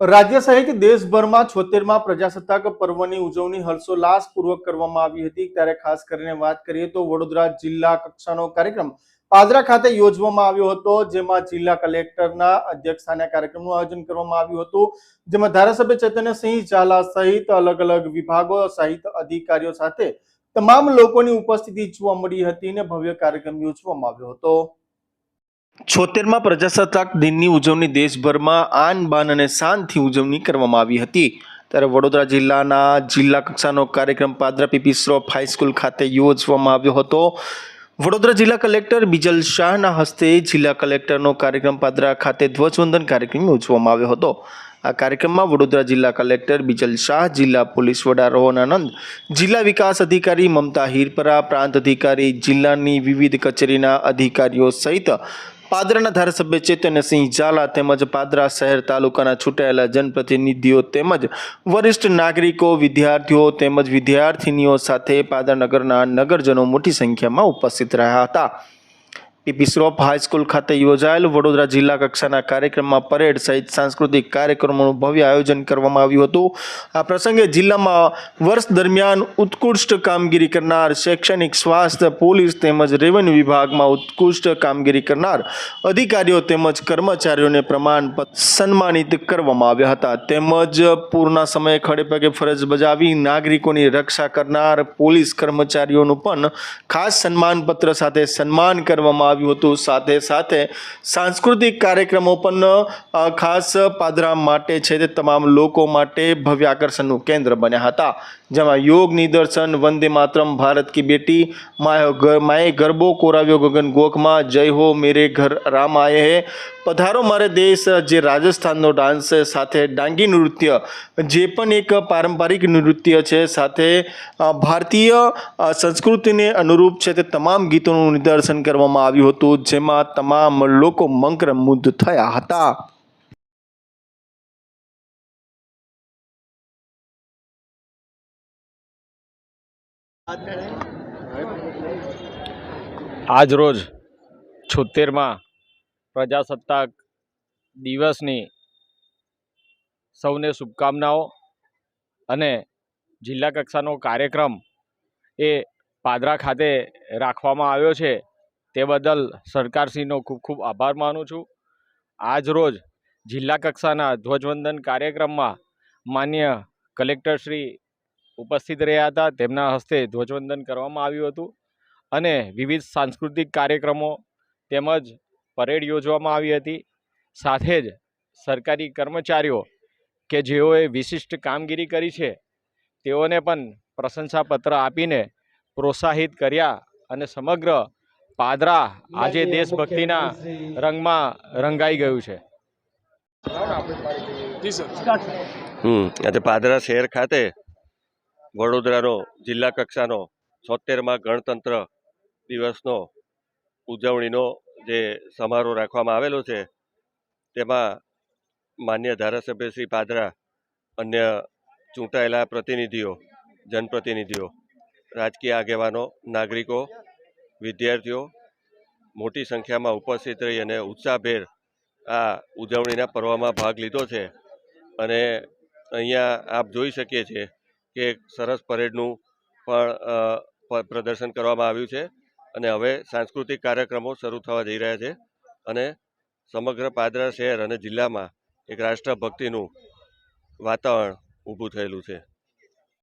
રાજ્ય સહિત દેશભરમાં છોતેરમાં પ્રજાસત્તાક પર્વની ઉજવણી હર્ષોલ્લાસપૂર્વક કરવામાં આવી હતી. ત્યારે ખાસ કરીને વાત કરીએ તો વડોદરા જિલ્લા કક્ષાનો કાર્યક્રમ પાદરા ખાતે યોજવામાં આવ્યો હતો, જેમાં જિલ્લા કલેક્ટરના અધ્યક્ષસ્થાને કાર્યક્રમનું આયોજન કરવામાં આવ્યું હતું. જેમાં ધારાસભ્ય ચૈતન્યસિંહ ઝાલા સહિત અલગ અલગ વિભાગો સહિત અધિકારીઓ સાથે તમામ લોકોની ઉપસ્થિતિ જોવા મળી હતી અને ભવ્ય કાર્યક્રમ યોજવામાં આવ્યો હતો. છોતેરમાં પ્રજાસત્તાક દિનની ઉજવણી દેશભરમાં આન બાન અને શાનથી ઉજવણી કરવામાં આવી હતી. ત્યારે વડોદરા જિલ્લાના જિલ્લા કક્ષાનો કાર્યક્રમ પાદરા પીપી શ્રોફ હાઈસ્કૂલ ખાતે યોજવામાં આવ્યો હતો. વડોદરા જિલ્લા કલેક્ટર બિજલ શાહના હસ્તે જિલ્લા કલેક્ટરનો કાર્યક્રમ પાદરા ખાતે ધ્વજવંદન કાર્યક્રમ યોજવામાં આવ્યો હતો. આ કાર્યક્રમમાં વડોદરા જિલ્લા કલેક્ટર બિજલ શાહ, જિલ્લા પોલીસ વડા રોહન આનંદ, જિલ્લા વિકાસ અધિકારી મમતા હિરપરા, પ્રાંત અધિકારી, જિલ્લાની વિવિધ કચેરીના અધિકારીઓ સહિત પાદરાના ધારાસભ્ય ચૈતન્યસિંહ ઝાલા તેમજ પાદરા શહેર તાલુકાના છૂટાયેલા જનપ્રતિનિધિઓ તેમજ વરિષ્ઠ નાગરિકો, વિદ્યાર્થીઓ તેમજ વિદ્યાર્થિનીઓ સાથે પાદરા નગરના નગરજનો મોટી સંખ્યામાં ઉપસ્થિત રહ્યા હતા. પીપી શ્રોફ હાઈસ્કૂલ ખાતે યોજાયેલ વડોદરા જિલ્લા કક્ષાના કાર્યક્રમમાં પરેડ સહિત સાંસ્કૃતિક કાર્યક્રમોનું ભવ્ય આયોજન કરવામાં આવ્યું હતું. આ પ્રસંગે જિલ્લામાં વર્ષ દરમિયાન ઉત્કૃષ્ટ કામગીરી કરનાર શૈક્ષણિક સ્વાસ્થ્ય, પોલીસ તેમજ રેવન્યુ વિભાગમાં ઉત્કૃષ્ટ કામગીરી કરનાર અધિકારીઓ તેમજ કર્મચારીઓને પ્રમાણપત્ર સન્માનિત કરવામાં આવ્યા હતા. તેમજ પૂરના સમયે ખડેપગે ફરજ બજાવી નાગરિકોની રક્ષા કરનાર પોલીસ કર્મચારીઓનું પણ ખાસ સન્માનપત્ર સાથે સન્માન કરવામાં આવ્યું હતું. સાથે સાથે સાંસ્કૃતિક કાર્યક્રમો પણ ખાસ પાદરા માટે છે તે તમામ લોકો માટે ભવ્ય આકર્ષણનું કેન્દ્ર બન્યા હતા. જેમાં યોગ નિદર્શન, વંદે માતરમ, ભારત કી બેટી, માયો માએ ગરબો, કોરાવ્યો ગગન ગોખમાં, જય હો મેરે ઘર, રામ આયે હે. પધારો મારે દેશ, જે રાજસ્થાનનો ડાન્સ સાથે ડાંગી નૃત્ય, જે પણ એક પારંપરિક નૃત્ય છે, સાથે ભારતીય સંસ્કૃતિને અનુરૂપ છે, તે તમામ ગીતોનું નિદર્શન કરવામાં આવ્યું હતું, જેમાં તમામ લોકો મંત્રમુગ્ધ થયા હતા. આજ રોજ છોતેરમાં પ્રજાસત્તાક દિવસની સૌને શુભકામનાઓ અને જિલ્લા કક્ષાનો કાર્યક્રમ એ પાદરા ખાતે રાખવામાં આવ્યો છે તે બદલ સરકારશ્રીનો ખૂબ ખૂબ આભાર માનું છું. આજ રોજ જિલ્લા કક્ષાના ધ્વજવંદન કાર્યક્રમમાં માન્ય કલેક્ટરશ્રી ઉપસ્થિત રહ્યા હતા. તેમના હસ્તે ધ્વજવંદન કરવામાં આવ્યું હતું અને વિવિધ સાંસ્કૃતિક કાર્યક્રમો તેમજ પરેડ યોજવામાં આવી હતી. સાથે જ સરકારી કર્મચારીઓ કે જેઓએ વિશિષ્ટ કામગીરી કરી છે તેઓને પણ પ્રશંસાપત્ર આપીને પ્રોત્સાહિત કર્યા અને સમગ્ર પાદરા આજે દેશભક્તિના રંગમાં રંગાઈ ગયું છે. આજે પાદરા શહેર ખાતે વડોદરાનો જિલ્લા કક્ષાનો છોતેરમાં ગણતંત્ર દિવસનો ઉજવણીનો જે સમારોહ રાખવામાં આવેલો છે, તેમાં માન્ય ધારાસભ્ય શ્રી પાદરા, અન્ય ચૂંટાયેલા પ્રતિનિધિઓ, જનપ્રતિનિધિઓ, રાજકીય આગેવાનો, નાગરિકો, વિદ્યાર્થીઓ, મોટી સંખ્યામાં ઉપસ્થિત રહી અને ઉત્સાહભેર આ ઉજવણીના પર્વમાં ભાગ લીધો છે. અને અહીંયા આપ જોઈ શકીએ છીએ એક સરસ પરેડનું પણ પ્રદર્શન કરવામાં આવ્યું છે અને હવે સાંસ્કૃતિક કાર્યક્રમો શરૂ થવા જઈ રહ્યા છે અને સમગ્ર પાદરા શહેર અને જિલ્લામાં એક રાષ્ટ્રભક્તિનું વાતાવરણ ઊભું થયેલું છે.